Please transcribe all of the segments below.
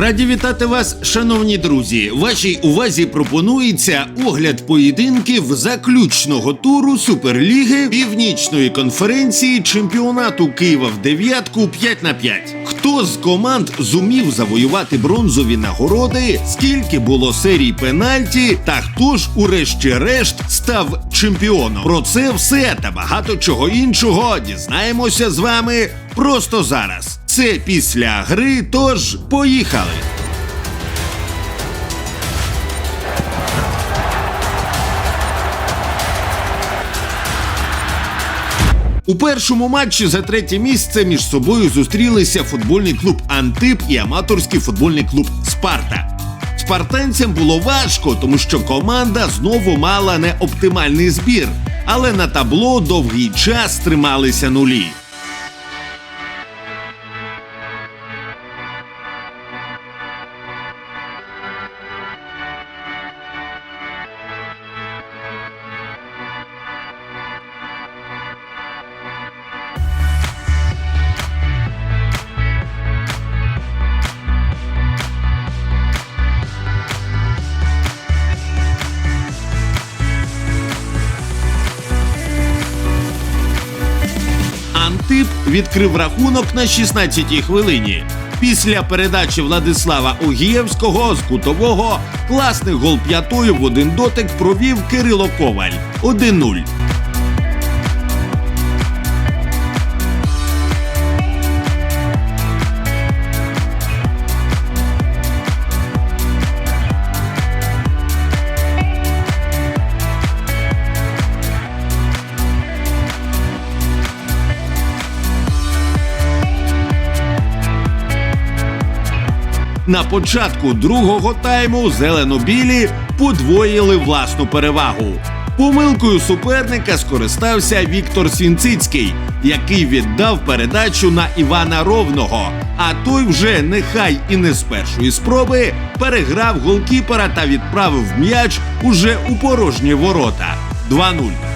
Раді вітати вас, шановні друзі. Вашій увазі пропонується огляд поєдинків заключного туру Суперліги Північної конференції чемпіонату Києва в дев'ятку 5 на 5. Хто з команд зумів завоювати бронзові нагороди? Скільки було серій пенальті? Та хто ж, урешті-решт, став чемпіоном? Про це все та багато чого іншого дізнаємося з вами просто зараз. Це після гри, тож поїхали. У першому матчі за третє місце між собою зустрілися футбольний клуб Антип і аматорський футбольний клуб Спарта. Спартанцям було важко, тому що команда знову мала неоптимальний збір, але на табло довгий час трималися нулі. Відкрив рахунок на 16-й хвилині. Після передачі Владислава Огієвського з кутового класний гол п'ятою в один дотик провів Кирило Коваль 1-0. На початку другого тайму зелено-білі подвоїли власну перевагу. Помилкою суперника скористався Віктор Свінцицький, який віддав передачу на Івана Ровного. А той вже нехай і не з першої спроби переграв голкіпера та відправив м'яч уже у порожні ворота. 2-0.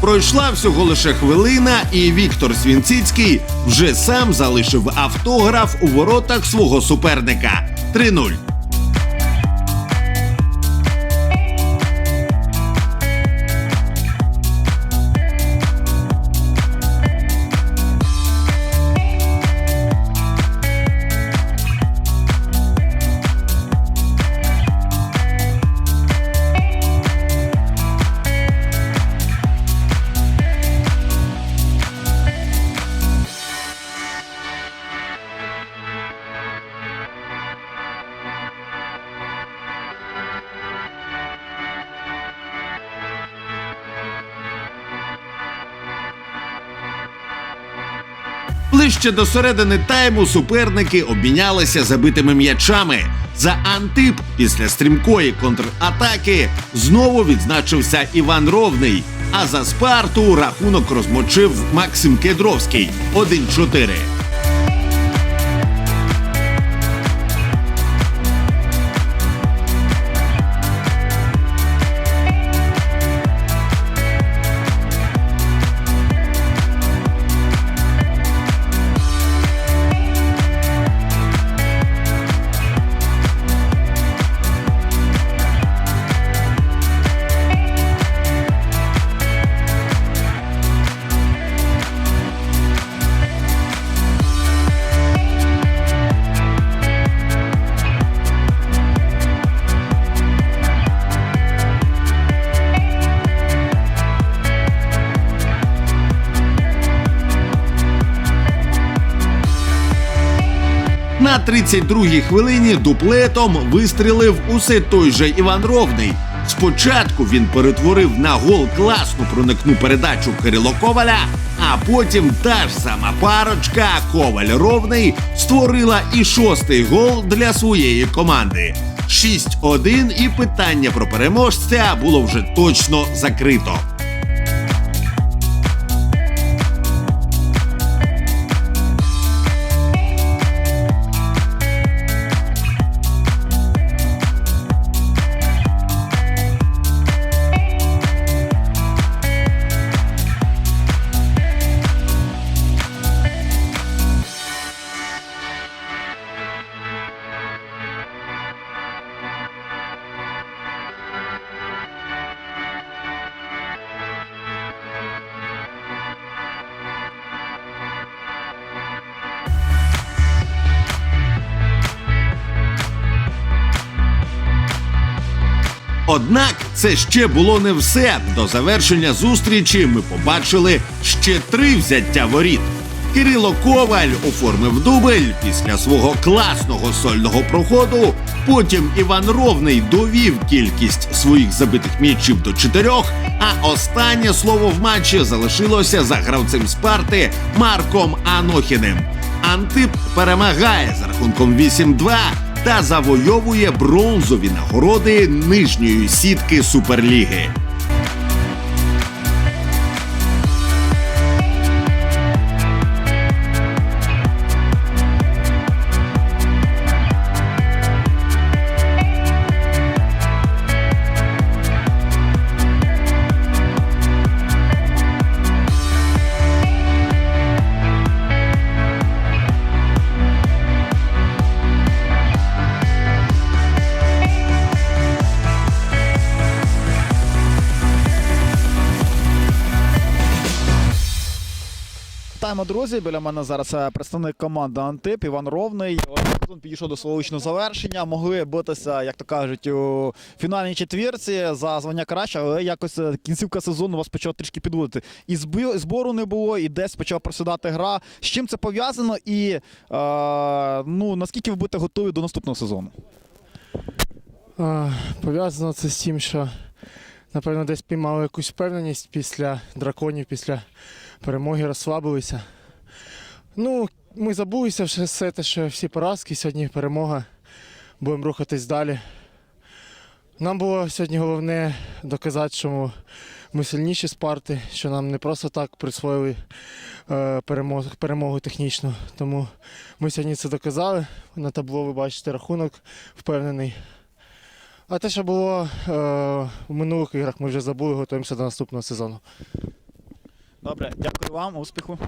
Пройшла всього лише хвилина, і Віктор Свінцицький вже сам залишив автограф у воротах свого суперника 3-0. Ближче до середини тайму суперники обмінялися забитими м'ячами. За Антип після стрімкої контратаки знову відзначився Іван Ровний. А за Спарту рахунок розмочив Максим Кедровський 1-4. 32-й хвилині дуплетом вистрілив усе той же Іван Ровний. Спочатку він перетворив на гол класну проникну передачу Кирило Коваля, а потім та ж сама парочка Коваль Ровний створила і шостий гол для своєї команди. 6-1 і питання про переможця було вже точно закрито. Однак це ще було не все. До завершення зустрічі ми побачили ще три взяття воріт. Кирило Коваль оформив дубль після свого класного сольного проходу. Потім Іван Ровний довів кількість своїх забитих м'ячів до чотирьох. А останнє слово в матчі залишилося за гравцем Спарти Марком Анохіним. Антип перемагає з рахунком 8-2 та завойовує бронзові нагороди нижньої сітки Суперліги. Вітаємо, друзі. Біля мене зараз е, представник команди Антип Іван Ровний. Сезон підійшов до свого логічного завершення. Могли битися, як то кажуть, у фінальній четвірці за звання краще, але якось е, кінцівка сезону вас почала трішки підводити. І збору не було, і десь почала просідати гра. З чим це пов'язано? І е, ну наскільки ви будете готові до наступного сезону? Пов'язано це з тим, що напевно десь піймали якусь впевненість після драконів, після перемоги розслабилися. Ну, ми забулися все те, що всі поразки, сьогодні перемога. Будемо рухатись далі. Нам було сьогодні головне доказати, що ми сильніші Спарти, що нам не просто так присвоїли е, перемогу, перемогу технічну. Тому ми сьогодні це доказали. На табло ви бачите рахунок впевнений. А те, що було е, в минулих іграх, ми вже забули, готуємося до наступного сезону. Добре, дякую вам, успіху.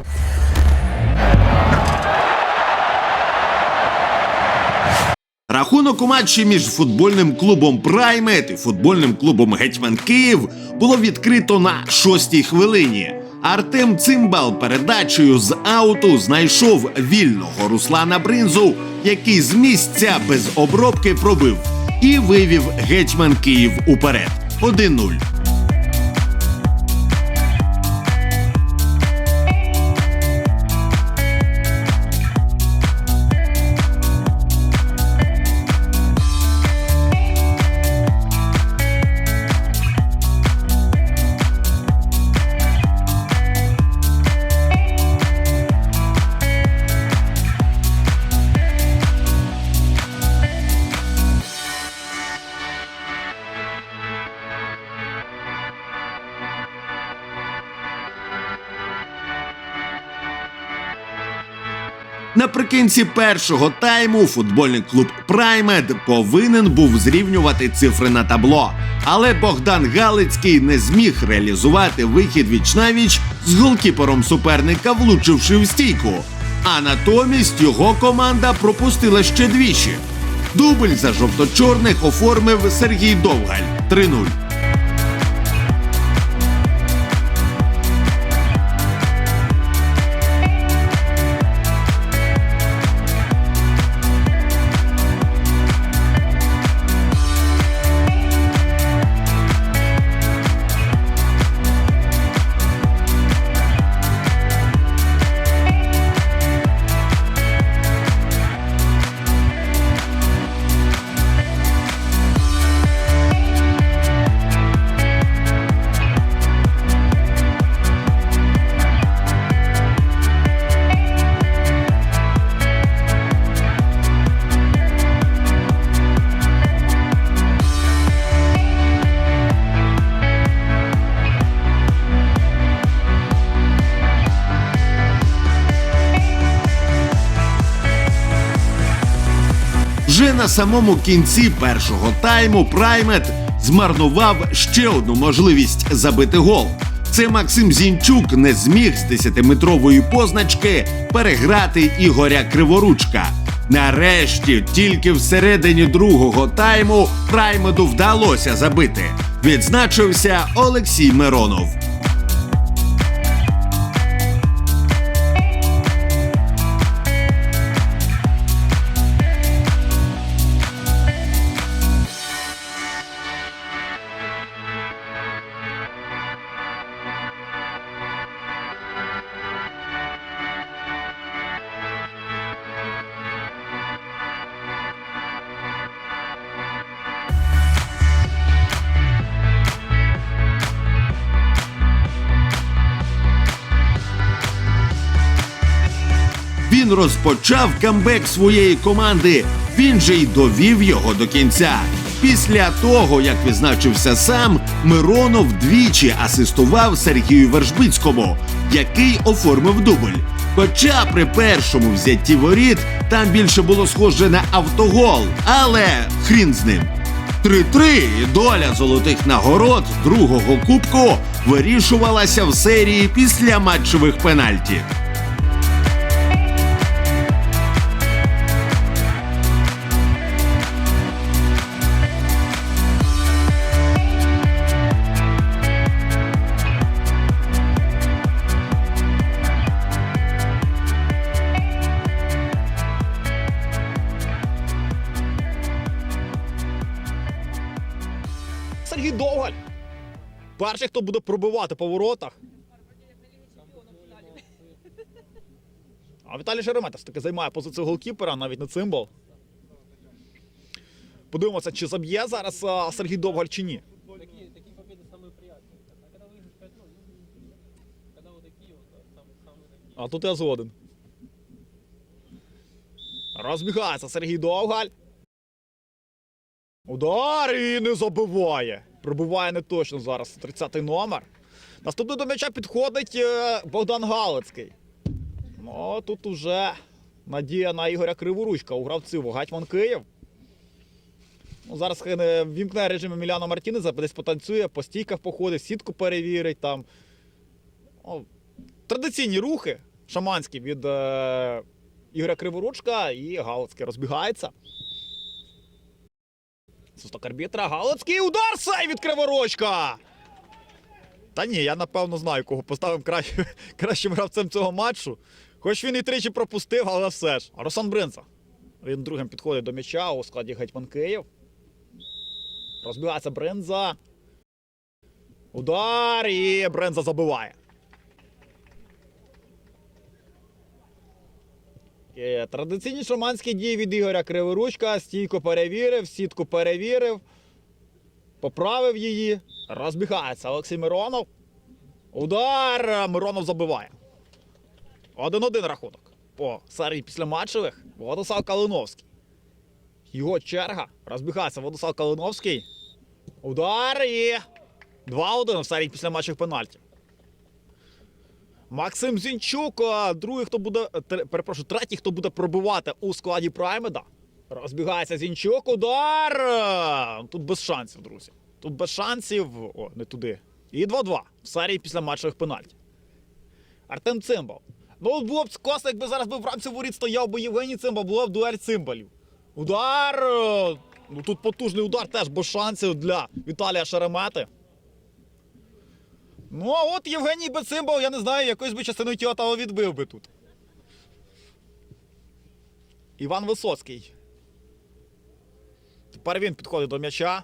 Рахунок у матчі між футбольним клубом Праймет і футбольним клубом Гетьман Київ було відкрито на шостій хвилині. Артем Цимбал передачею з ауту знайшов вільного Руслана Бринзу, який з місця без обробки пробив і вивів гетьман Київ уперед. 1-0. Наприкінці першого тайму футбольний клуб Праймед повинен був зрівнювати цифри на табло. Але Богдан Галицький не зміг реалізувати вихід віч-навіч з голкіпером суперника, влучивши в стійку. А натомість його команда пропустила ще двічі. Дубль за жовто-чорних оформив Сергій Довгаль 3-0. Самому кінці першого тайму Праймет змарнував ще одну можливість забити гол. Це Максим Зінчук не зміг з 10-метрової позначки переграти Ігоря Криворучка. Нарешті, тільки всередині другого тайму Праймеду вдалося забити. Відзначився Олексій Миронов. Він розпочав камбек своєї команди. Він же й довів його до кінця. Після того, як відзначився сам, Миронов двічі асистував Сергію Вершбицькому, який оформив дубль. Хоча при першому взятті воріт там більше було схоже на автогол, але хрін з ним. 3-3 і доля золотих нагород другого кубку вирішувалася в серії після матчевих пенальті. Перший, хто буде пробивати по воротах. А Віталій Шеремета все-таки займає позицію голкіпера, навіть не цимбал. Подивимося, чи заб'є зараз а, Сергій Довгаль чи ні. Такие, такие победы самые приятные. А когда выиграешь 5 ну, когда вот такие вот, да, самые, самые такие. А тут я згоден. Розбігається Сергій Довгаль. Удар і не забиває. Пробиває не точно зараз 30-й номер. Наступний до м'яча підходить е, Богдан Галицький. Ну, тут уже надія на Ігоря Криворучка у гравців Гатьман Київ. Ну, зараз хай вімкне режим Еміляна Мартінеза, десь потанцює, по стійках походить, сітку перевірить там. О, традиційні рухи шаманські від е, Ігоря Криворучка і Галицький розбігається. Свисток арбітра. Галицький удар сей від Криворучка! Та ні, я напевно знаю, кого поставив кращим, кращим гравцем цього матчу. Хоч він і тричі пропустив, але все ж. А Руслан Бринца. Він другим підходить до м'яча у складі Гетьман Київ. Розбігається Бринза. Удар і Бринза забиває. Традиційні шаманські дії від Ігоря Криворучка. Стійку перевірив, сітку перевірив, поправив її. Розбігається Олексій Миронов. Удар! Миронов забиває. 1-1 рахунок. По серії післяматчевих Владислав Калиновський. Його черга. Розбігається Владислав Калиновський. Удар і 2-1 в серії післяматчевих пенальтів. Максим Зінчук, другий, хто буде, е, перепрошую, третій, хто буде пробивати у складі Праймеда. Розбігається Зінчук, удар! Тут без шансів, друзі. Тут без шансів. О, не туди. І 2-2 в серії після матчевих пенальтів. Артем Цимбал. Ну, було б класно, якби зараз би в рамці воріт стояв би Євгеній Цимбал, була б дуель цимбалів. Удар! е, Ну тут потужний удар теж без шансів для Віталія Шеремети. Ну, а от Євгеній Бецимбал, я не знаю, якоюсь би частиною тіла відбив би тут. Іван Висоцький. Тепер він підходить до м'яча.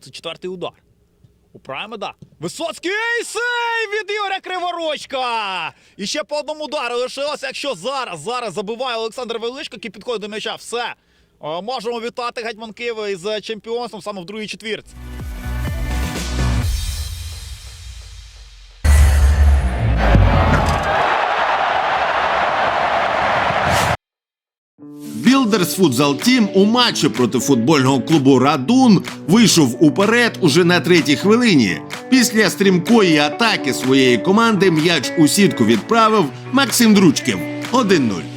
Це четвертий удар. У Праймеда. Висоцький сейв від Ігоря Криворочка! І ще по одному удару лишилося. Якщо зараз, зараз забиває Олександр Величко, який підходить до м'яча, все. Е, Можемо вітати Гетьман Києва із е, чемпіонством саме в другій четвірці. Білдерс Футзал Тім у матчі проти футбольного клубу Радун вийшов уперед уже на третій хвилині. Після стрімкої атаки своєї команди м'яч у сітку відправив Максим Дручків 1-0.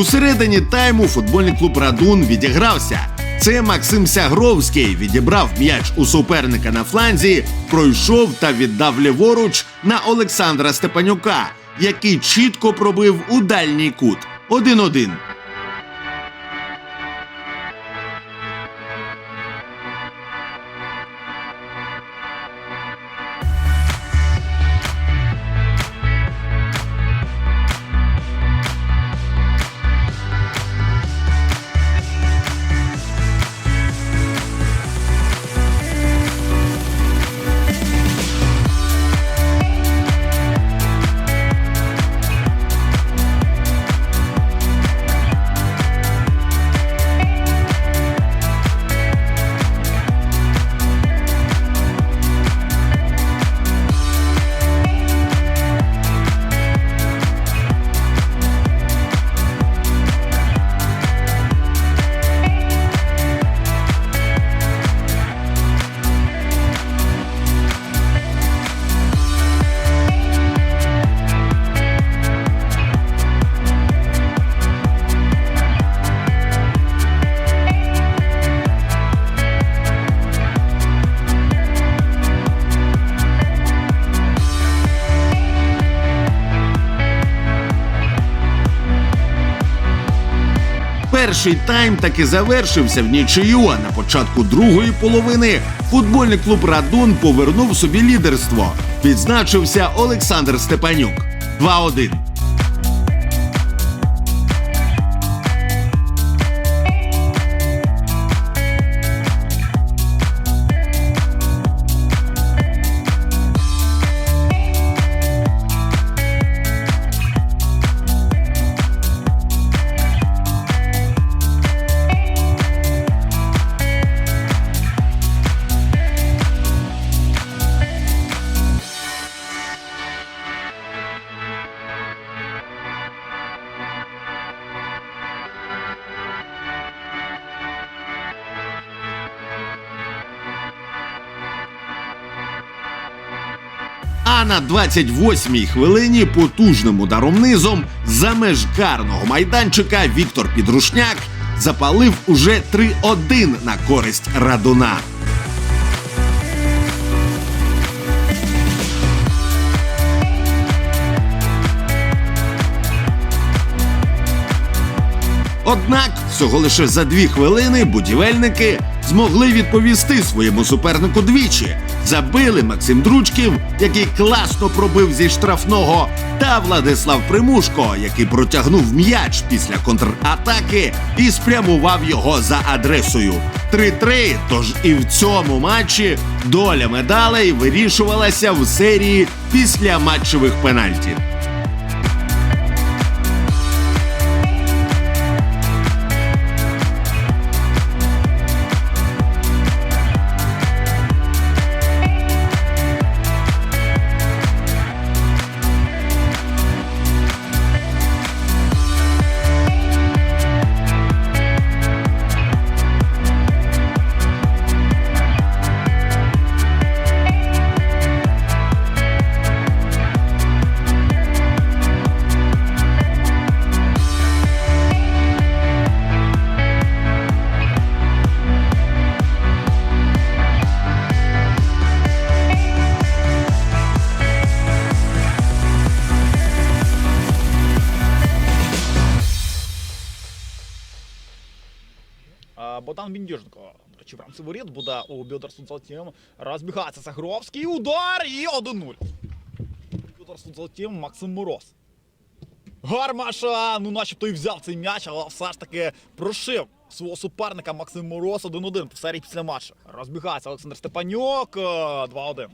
У середині тайму футбольний клуб Радун відігрався. Це Максим Сягровський відібрав м'яч у суперника на фланзі, пройшов та віддав ліворуч на Олександра Степанюка, який чітко пробив у дальній кут. 1-1. Перший тайм таки завершився в нічию, а на початку другої половини футбольний клуб Радун повернув собі лідерство. Відзначився Олександр Степанюк. 2-1. А на 28-й хвилині потужним ударом низом за меж карного майданчика Віктор Підрушняк запалив уже 3-1 на користь Радуна. Однак всього лише за дві хвилини будівельники змогли відповісти своєму супернику двічі. Забили Максим Дручків, який класно пробив зі штрафного, та Владислав Примушко, який протягнув м'яч після контратаки і спрямував його за адресою. 3-3, Тож і в цьому матчі доля медалей вирішувалася в серії після матчевих пенальтів. Богдан Біндюженко. До в буде у Білдерсунцалтім. Розбігається Сагровський. Удар і 1-0. Білдерсунцалтім Максим Мороз. Гармаша, ну начебто і взяв цей м'яч, але все ж таки прошив свого суперника Максим Мороз 1-1 в серії після матчу. Розбігається Олександр Степанюк е, 2-1.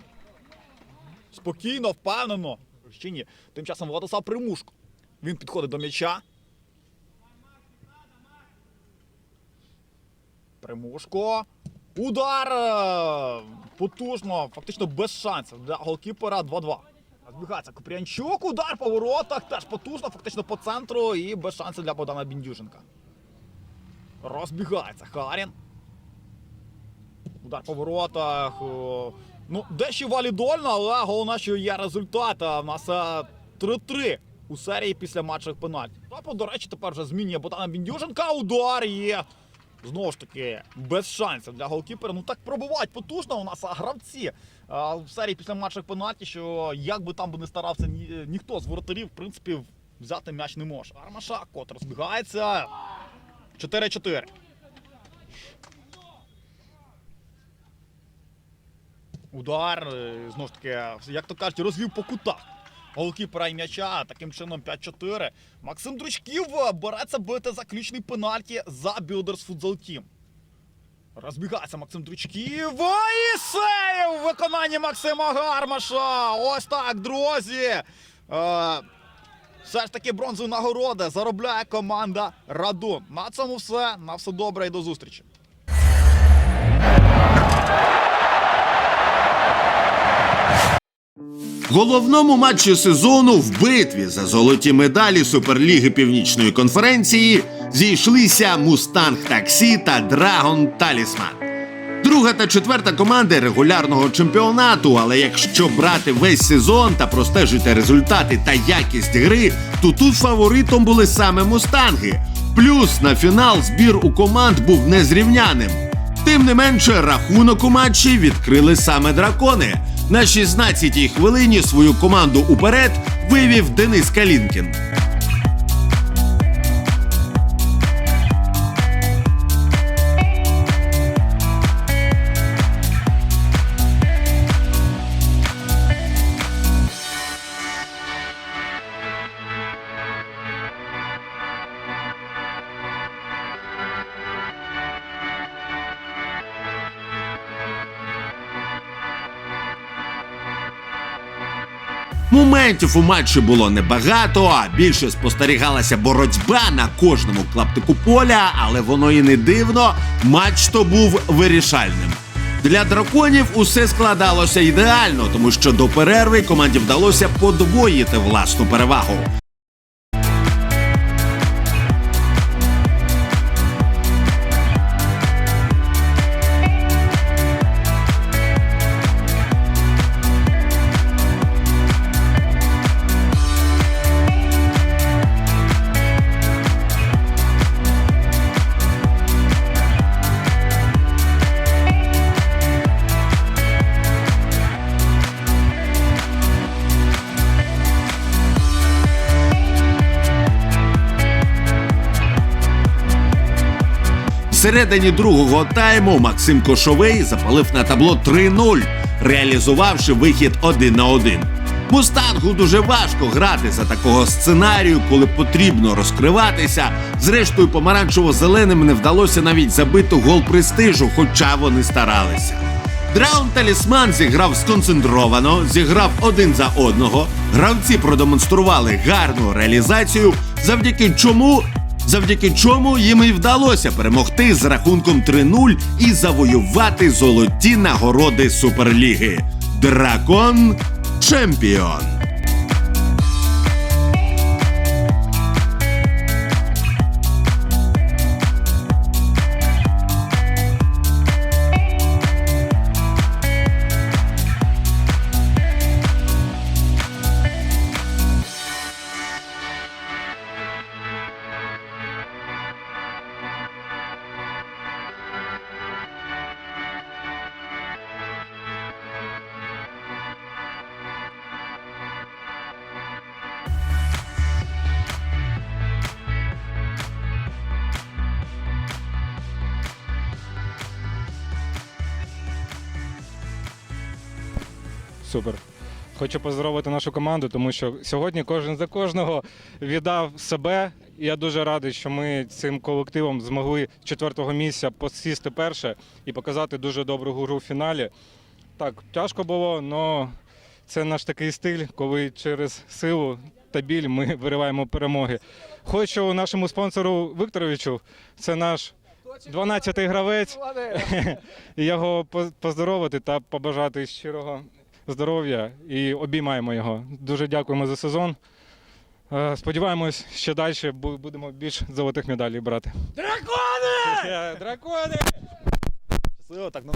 Спокійно, впевнено. Ще ні. Тим часом Владислав Примушко. Він підходить до м'яча. Примушко. Удар! е, Потужно, фактично без шансів для голкіпера 2-2. Збігається Купрянчук, удар по воротах, теж потужно, фактично по центру і без шансів для Богдана Біндюженка. Розбігається Харін. Удар по воротах. е, Ну, дещо валідольно, але головне, що є результат. А В нас е, 3-3 у серії після матчевих пенальтів. Тобто, до речі, тепер вже змінює Богдана Біндюженка. Удар є. Знову ж таки, без шансів для голкіпера. Ну так пробувають потужно у нас а гравці а, в серії після матчевих пенальті, що як би там би не старався ні, ніхто з воротарів, в принципі, взяти м'яч не може. Армаша, кот розбігається. 4-4. Удар, е, знову ж таки, як то кажуть, розвів по кутах. Голкіпера і м'яча, таким чином 5-4. Максим Дручків е, береться бити заключний пенальті за Builders Futsal Team. Розбігається Максим Дручків. І сейв в виконанні Максима Гармаша. Ось так, друзі. Е, все ж таки бронзові нагороди заробляє команда Радун. На цьому все. На все добре і до зустрічі. Головному матчі сезону в битві за золоті медалі Суперліги Північної конференції зійшлися Мустанг Таксі та Драгон Талісман. Друга та четверта команди регулярного чемпіонату, але якщо брати весь сезон та простежити результати та якість гри, то тут фаворитом були саме мустанги. Плюс на фінал збір у команд був незрівняним. Тим не менше, рахунок у матчі відкрили саме дракони. На 16-й хвилині свою команду уперед вивів Денис Калінкін. Моментів у матчі було небагато, а більше спостерігалася боротьба на кожному клаптику поля, але воно і не дивно. Матч то був вирішальним. Для драконів усе складалося ідеально, тому що до перерви команді вдалося подвоїти власну перевагу. Всередині другого тайму Максим Кошовий запалив на табло 3-0, реалізувавши вихід один на один. Мустангу дуже важко грати за такого сценарію, коли потрібно розкриватися. Зрештою, помаранчево-зеленим не вдалося навіть забити гол престижу, хоча вони старалися. Драун Талісман зіграв сконцентровано, зіграв один за одного. Гравці продемонстрували гарну реалізацію, завдяки чому завдяки чому їм і вдалося перемогти з рахунком 3-0 і завоювати золоті нагороди Суперліги. Дракон чемпіон. Супер. Хочу поздоровити нашу команду, тому що сьогодні кожен за кожного віддав себе. Я дуже радий, що ми цим колективом змогли четвертого місця посісти перше і показати дуже добру гру в фіналі. Так, тяжко було, але це наш такий стиль, коли через силу та біль ми вириваємо перемоги. Хочу нашому спонсору Вікторовичу, це наш 12-й гравець. Його поздоровити та побажати щирого здоров'я і обіймаємо його. Дуже дякуємо за сезон. Е, Сподіваємось, ще далі бу- будемо більш золотих медалей брати. Дракони! Дракони! Щасливо, так ну.